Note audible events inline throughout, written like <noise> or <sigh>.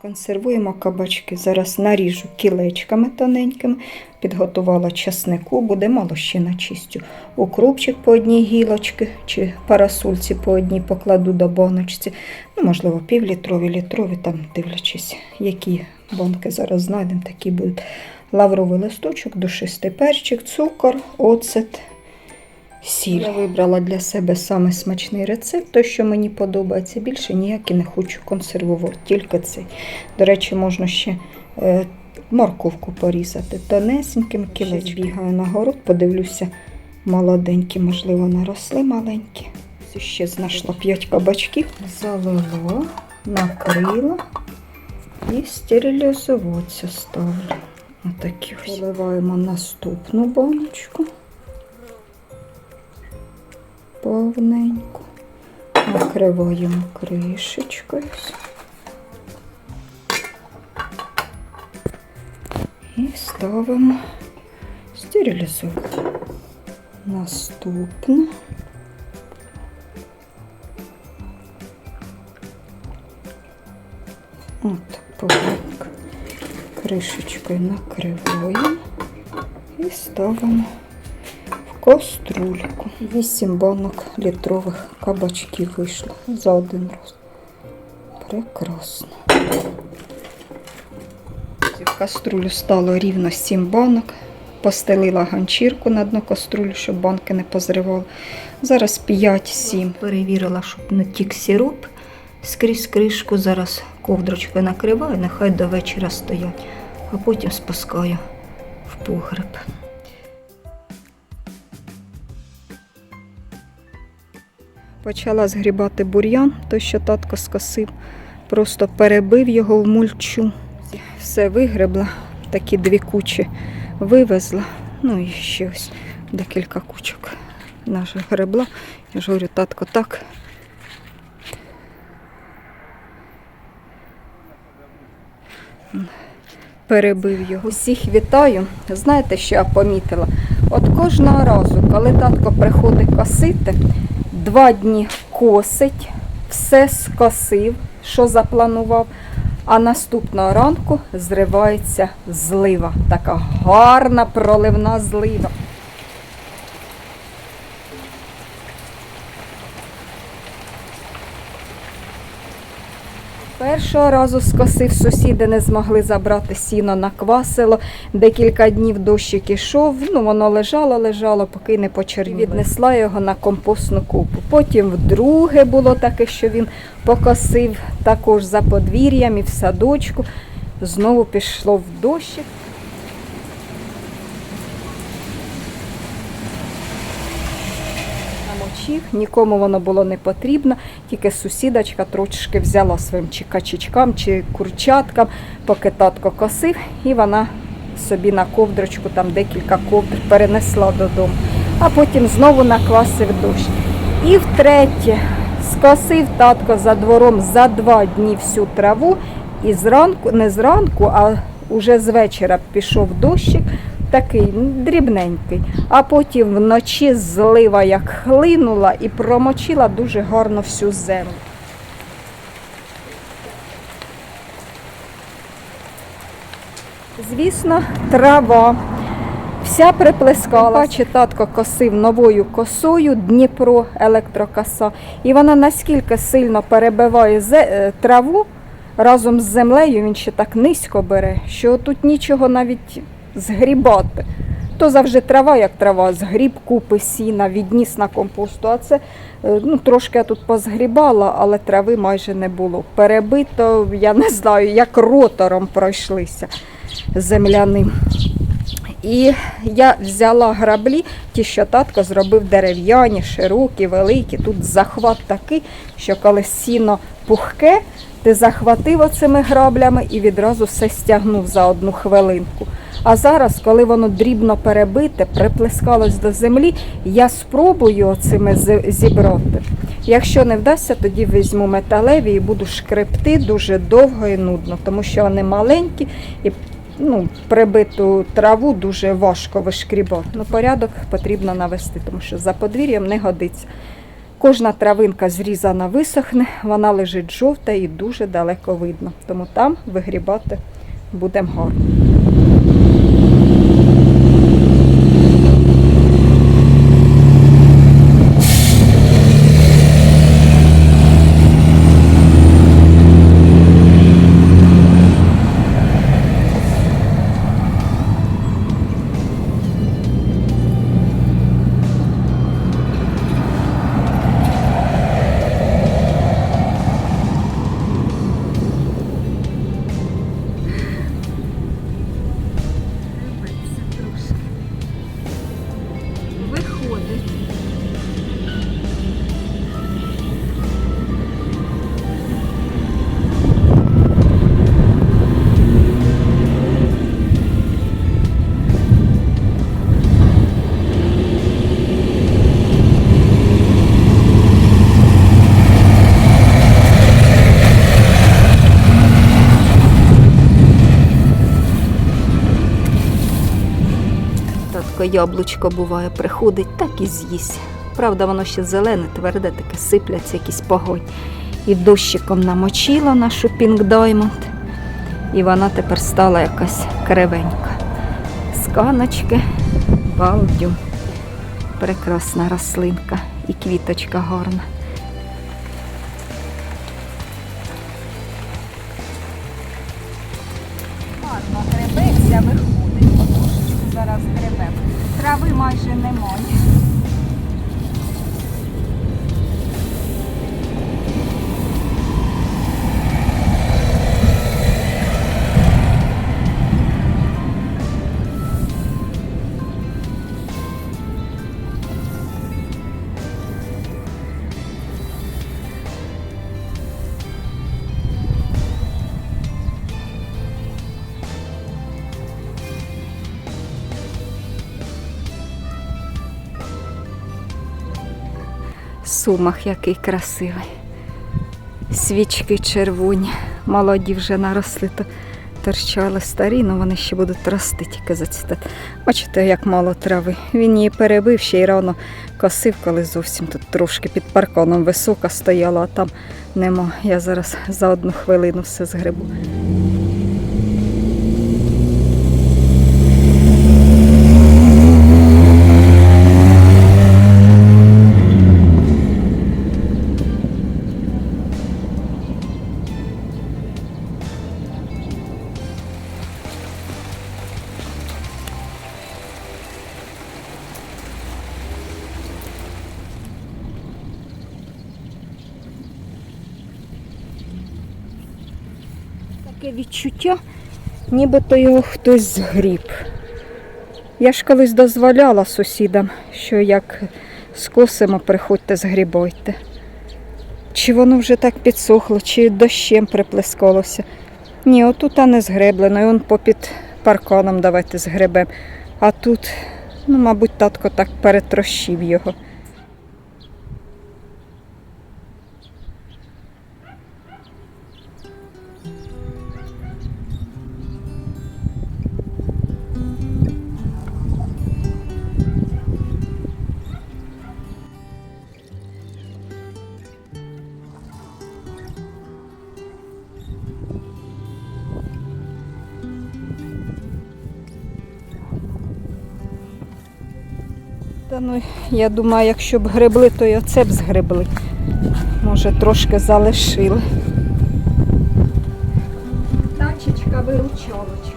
Консервуємо кабачки. Зараз наріжу кілечками тоненькими, підготувала часнику, буде мало ще начистю. Укропчик по одній гілочці чи парасольці по одній покладу до баночці. Ну, можливо, півлітрові, літрові, там дивлячись, які банки зараз знайдемо, такі будуть. Лавровий листочок, душистий перчик, цукор, оцет, сіль. Я вибрала для себе саме смачний рецепт, той, що мені подобається. Більше ніякий не хочу консервувати, тільки цей. До речі, можна ще е, морковку порізати тонесеньким кілечком. Бігаю на город, подивлюся, молоденькі, можливо, наросли маленькі. Ще знайшла 5 кабачків, залила, накрила і стерилізуватися ставлю. Отакі ось. Заливаємо наступну баночку. Повненько. Накриваємо кришечкою. І ставимо стерилізувати. Наступне. От, повненько. Кришечкою накриваємо і ставимо Каструльку. 8 банок літрових кабачків вийшло за один раз. Прекрасно. В каструлю стало рівно 7 банок. Постелила ганчірку на дно каструлю, щоб банки не позривали. Зараз 5-7. Перевірила, щоб не тік сироп скрізь кришку. Зараз ковдрочкою накриваю, нехай до вечора стоять, а потім спускаю в погреб. Почала згрібати бур'ян, той, що татко скосив, просто перебив його в мульчу. Все вигребла, такі дві кучі вивезла. Ну і ще ось декілька кучок наша гребла. Я ж говорю, татко, так. Перебив його. Усіх вітаю. Знаєте, що я помітила? От кожного разу, коли татко приходить косити, два дні косить, все скосив, що запланував. А наступного ранку зривається злива. Така гарна проливна злива. Першого разу скосив, сусіди не змогли забрати сіно, наквасило. Декілька днів дощик ішов, ну воно лежало, лежало, поки не почерніло. Віднесла його на компостну купу. Потім вдруге було таке, що він покосив також за подвір'ям і в садочку. Знову пішло в дощик. Намочив, нікому воно було не потрібно, тільки сусідочка трошки взяла своїм чи качечкам, чи курчаткам, поки татко косив, і вона собі на ковдрочку там декілька ковдр перенесла додому, а потім знову наквасив дощ. І втретє, скосив татко за двором за два дні всю траву, і зранку, не зранку, а уже з вечора пішов дощик, такий дрібненький. А потім вночі злива як хлинула і промочила дуже гарно всю землю. Звісно, трава. Вся приплескала. Бачить, татко косив новою косою Дніпро електрокоса. І вона наскільки сильно перебиває е, траву разом з землею, він ще так низько бере, що тут нічого навіть згрібати. То завжди трава, як трава, згріб купи сіна, відніс на компосту. А це е, ну, трошки я тут позгрібала, але трави майже не було. Перебито, я не знаю, як ротором пройшлися земляним. І я взяла граблі, ті, що татко зробив дерев'яні, широкі, великі. Тут захват такий, що коли сіно пухке, ти захватив оцими граблями і відразу все стягнув за одну хвилинку. А зараз, коли воно дрібно перебите, приплескалось до землі, я спробую оцими зібрати. Якщо не вдасться, тоді візьму металеві і буду шкребти дуже довго і нудно, тому що вони маленькі і ну, прибиту траву дуже важко вишкрібати. Ну, порядок потрібно навести, тому що за подвір'ям не годиться. Кожна травинка зрізана висохне, вона лежить жовта і дуже далеко видно. Тому там вигрібати будемо гарно. Татко яблучко буває, приходить, так і з'їсть. Правда, воно ще зелене, тверде, таке сипляться якісь погонь. І дощиком намочила нашу Diamond. І вона тепер стала якась кривенька. З каночки, балдю. Прекрасна рослинка і квіточка гарна. Трави майже немає. Сумах який красивий. Свічки червоні, молоді вже наросли, то торчали старі, але вони ще будуть рости, тільки зацвітати. Бачите, як мало трави. Він її перебив ще й рано косив, коли зовсім тут трошки під парконом висока стояла, а там нема. Я зараз за одну хвилину все згребу. Відчуття, нібито його хтось згріб. Я ж колись дозволяла сусідам, що як скосимо, приходьте згрібайте. Чи воно вже так підсохло, чи дощем приплескалося. Ні, отут а не згреблено, і он попід парканом давайте згребем. А тут, ну, мабуть, татко так перетрощив його. Ну, я думаю, якщо б гребли, то і оце б згребли. Може, трошки залишили. Тачечка виручалочка.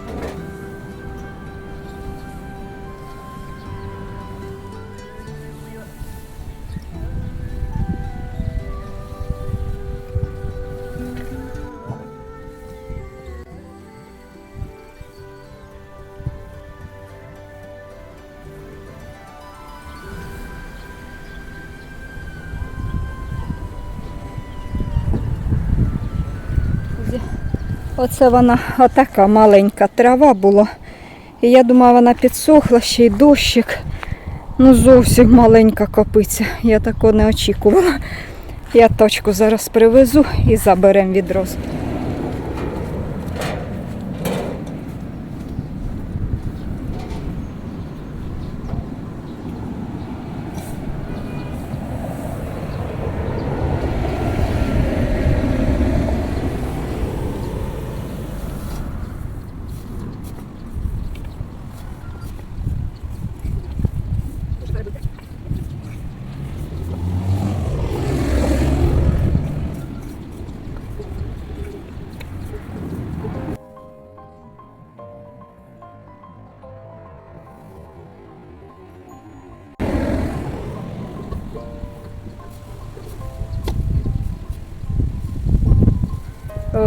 Оце вона отака маленька трава була. І я думала, вона підсохла, ще й дощик. Ну зовсім маленька копиця. Я такого не очікувала. Я точку зараз привезу і заберемо відразу.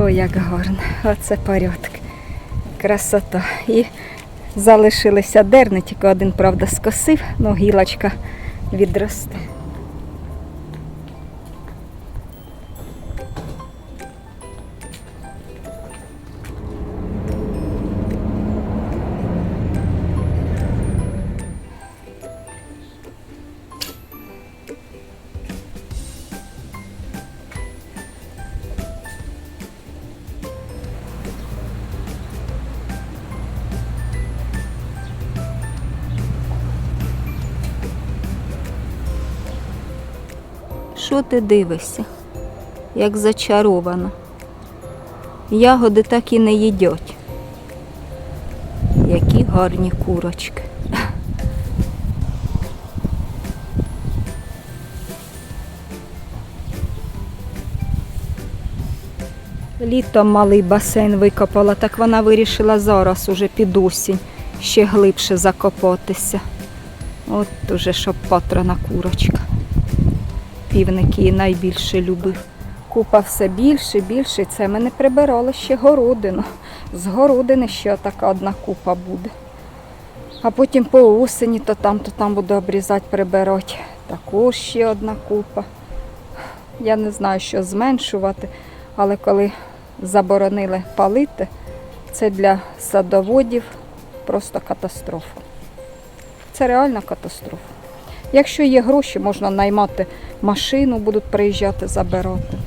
Як гарно. Оце порядок. Красота. І залишилися дерни, тільки один, правда, скосив, ну гілочка відросте. Що ти дивишся, як зачарована? Ягоди так і не їдять. Які гарні курочки. Літом малий басейн викопала, так вона вирішила зараз уже під осінь ще глибше закопатися. От уже щоб патрана курочка. Півник її найбільше любив. Купа все більше, більше. Це ми не прибирали ще городину. З городини ще така одна купа буде. А потім по осені то там, то там буду обрізати, прибирати. Також ще одна купа. Я не знаю, що зменшувати, але коли заборонили палити, це для садоводів просто катастрофа. Це реальна катастрофа. Якщо є гроші, можна наймати машину, будуть приїжджати забирати.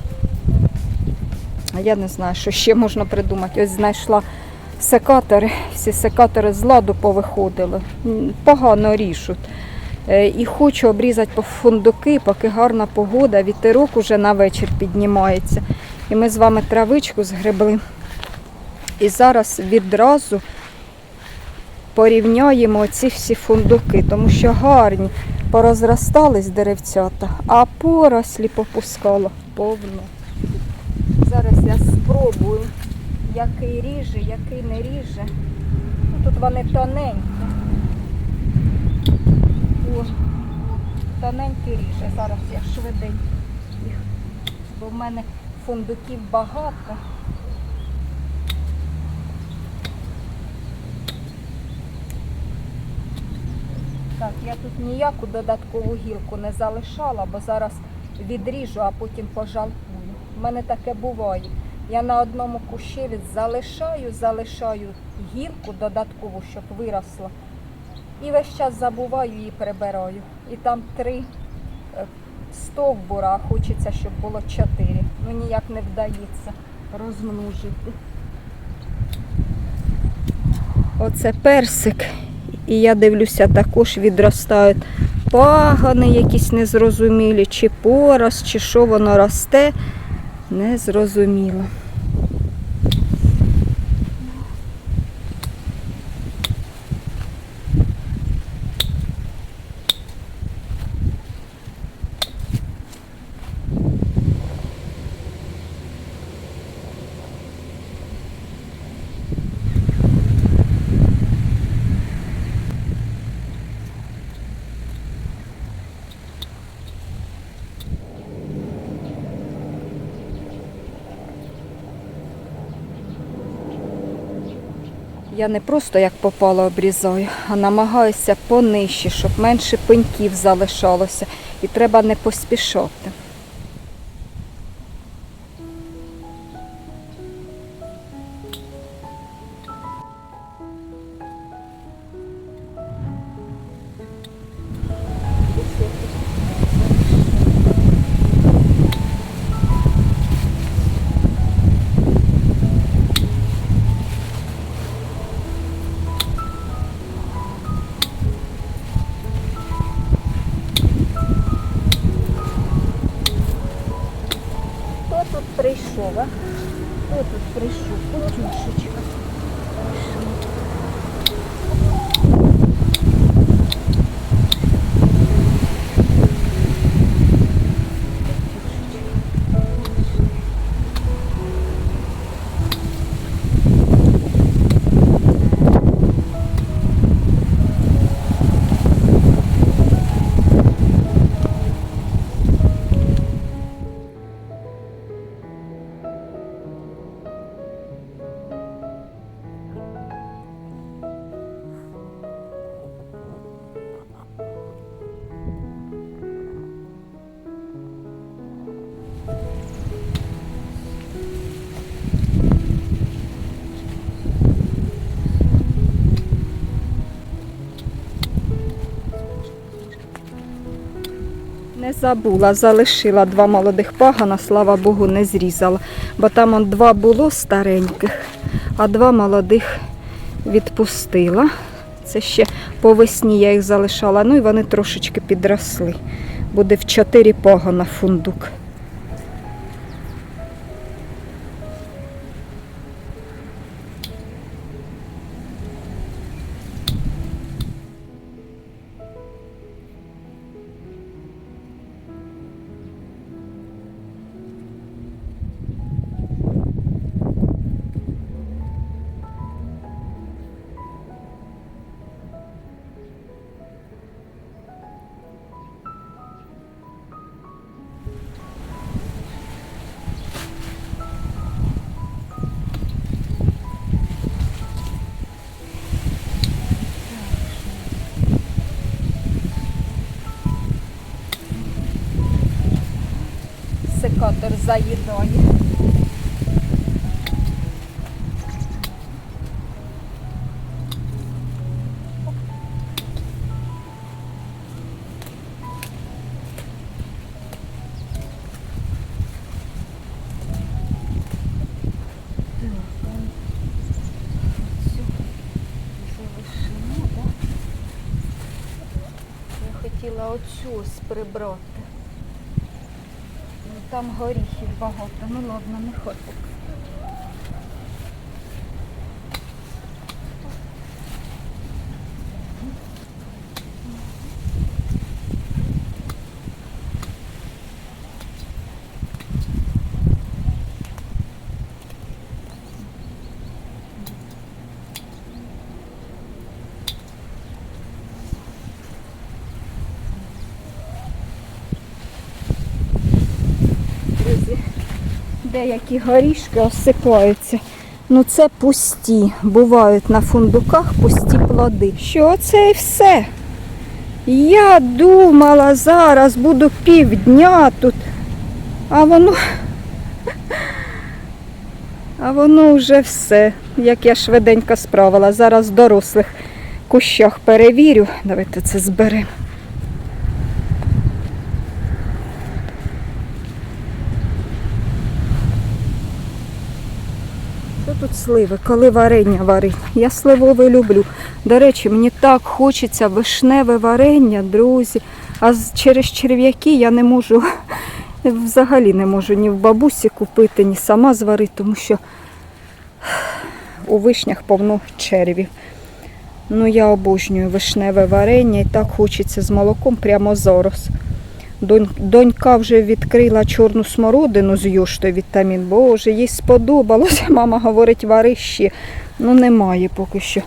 Я не знаю, що ще можна придумати. Ось знайшла секатори, всі секатори з ладу повиходили, погано ріжуть. Е, І хочу обрізати по фундуки, поки гарна погода, вітерок уже на вечір піднімається. І ми з вами травичку згребли. І зараз відразу порівняємо ці всі фундуки, тому що гарні порозростались деревцята, а порослі попускало повно. Зараз я спробую, який ріже, який не ріже. Ну, Тут вони тоненькі. О, тоненький ріже. Зараз я швиденько їх, бо в мене фундуків багато. Так, я тут ніяку додаткову гілку не залишала, бо зараз відріжу, а потім пожалкую. У мене таке буває. Я на одному кущі від залишаю, залишаю гілку додаткову, щоб виросла. І весь час забуваю її прибираю. І там три е, стовбура, а хочеться, щоб було чотири. Ну ніяк не вдається розмножити. Оце персик. І я дивлюся, також відростають пагани якісь незрозумілі, чи порос, чи що воно росте. Незрозуміло. Я не просто як попало обрізаю, а намагаюся понижче, щоб менше пеньків залишалося. І треба не поспішати. Забула, залишила два молодих пагана, слава Богу, не зрізала. Бо там он два було стареньких, а два молодих відпустила. Це ще по весні я їх залишала. Ну і вони трошечки підросли. Буде в чотири пагана фундук. Секатор заїдає. Я хотіла оцю прибрати. Там горіхів багато. Ну ладно, не хочу. Друзі, деякі горішки осипаються. Ну це пусті. Бувають на фундуках пусті плоди. Що це і все? Я думала, зараз буду півдня тут, а воно. А воно вже все, як я швиденько справила. Зараз в дорослих кущах перевірю. Давайте це зберемо. Що тут сливи? Коли варення варить? Я сливове люблю. До речі, мені так хочеться вишневе варення, друзі. А через черв'яки я не можу, <laughs> взагалі не можу ні в бабусі купити, ні сама зварити, тому що у вишнях повно червів. Ну, я обожнюю вишневе варення і так хочеться з молоком прямо зараз. Донь- Донька вже відкрила чорну смородину з йоштою вітамін. Боже, їй сподобалося. <laughs> Мама говорить, вари ще. Ну немає поки що.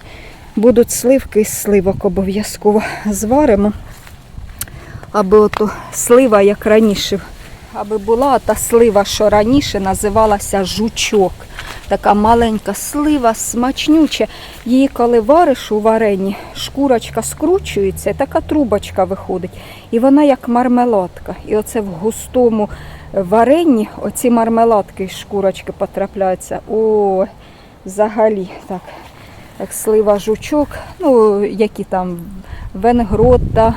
Будуть сливки із сливок обов'язково зваримо. Аби ото слива, як раніше, аби була та слива, що раніше називалася жучок. Така маленька слива, смачнюча. Її, коли вариш у варенні, шкурочка скручується, така трубочка виходить. І вона як мармеладка. І оце в густому варенні оці мармеладки з шкурочки потрапляються. О, взагалі так. Як слива жучок, ну, які там венгрота,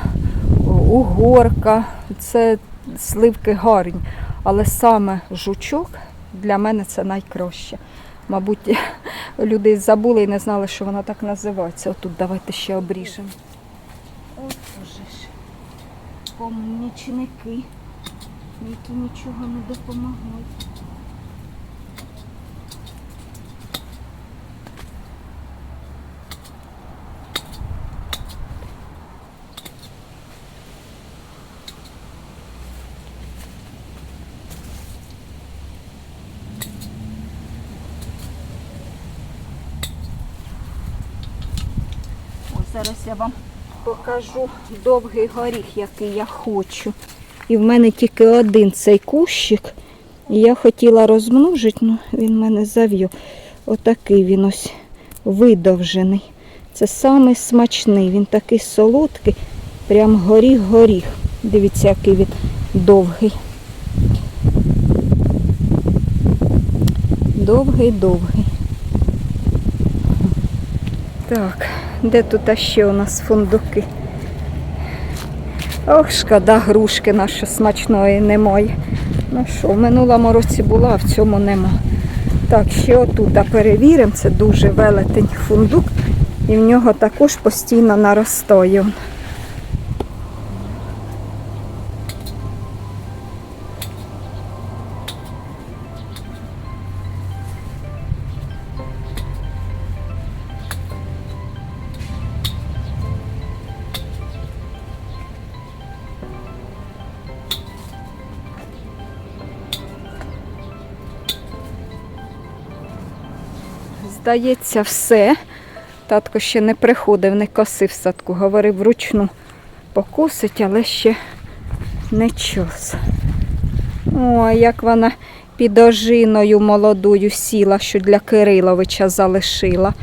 угорка, це сливки гарні. Але саме жучок для мене це найкраще. Мабуть, <laughs> люди забули і не знали, що вона так називається. Отут давайте ще обріжемо. От уже ж. Помічники, які нічого не допомагають. Зараз я вам покажу довгий горіх, який я хочу. І в мене тільки один цей кущик. І я хотіла розмножити, але він мене зав'ю. Отакий він ось видовжений. Це самий смачний. Він такий солодкий, прям горіх-горіх. Дивіться, який він довгий. Довгий-довгий. Так, де тут ще у нас фундуки? Ох, шкода, грушки наші смачної немає. Ну що, в минулому році була, а в цьому нема. Так, ще отут перевіримо, це дуже велетень фундук, і в нього також постійно наростає. Здається, все. Татко ще не приходив, не косив садку. Говорив вручну покосить, але ще не час. Ой, як вона під ожиною молодою сіла, що для Кириловича залишила.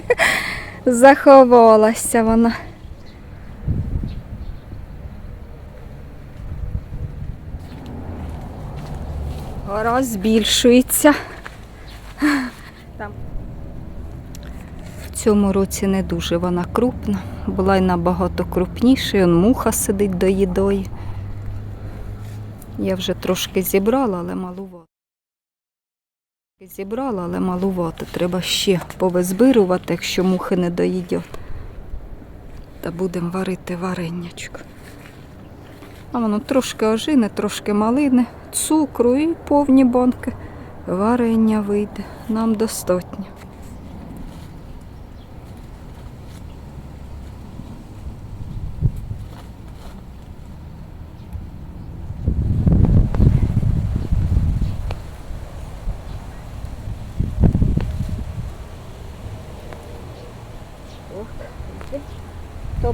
<laughs> Заховалася вона. Гора збільшується. Цьому році не дуже вона крупна, була й набагато крупніша, он муха сидить до їдої. Я вже трошки зібрала, але малувато. Зібрала, але малувато. Треба ще повизбирувати, якщо мухи не доїдять. Та будемо варити варенячко. А воно трошки ожини, трошки малини, цукру і повні банки. Варення вийде. Нам достатньо.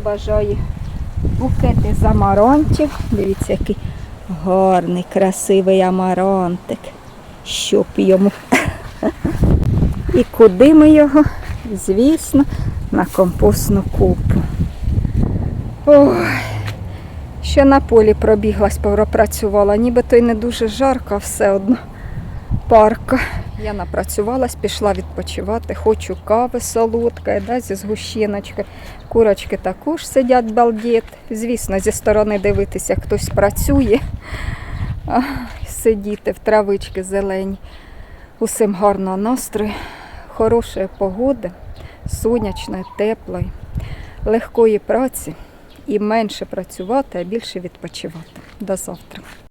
Хто бажає букети з амарантів. Дивіться, який гарний, красивий амарантик. Щоб йому. І куди ми його? Звісно, на компостну купу. Ой, ще на полі пробіглась, пропрацювала. Нібито й не дуже жарко, а все одно парка. Я напрацювалась, пішла відпочивати, хочу кави солодкої, да, зі згущеночкою. Курочки також сидять балдіт. Звісно, зі сторони дивитися, хтось працює. Сидіти в травички зелені. Усім гарного настрою, хорошої погоди, сонячної, теплої, легкої праці і менше працювати, а більше відпочивати. До завтра.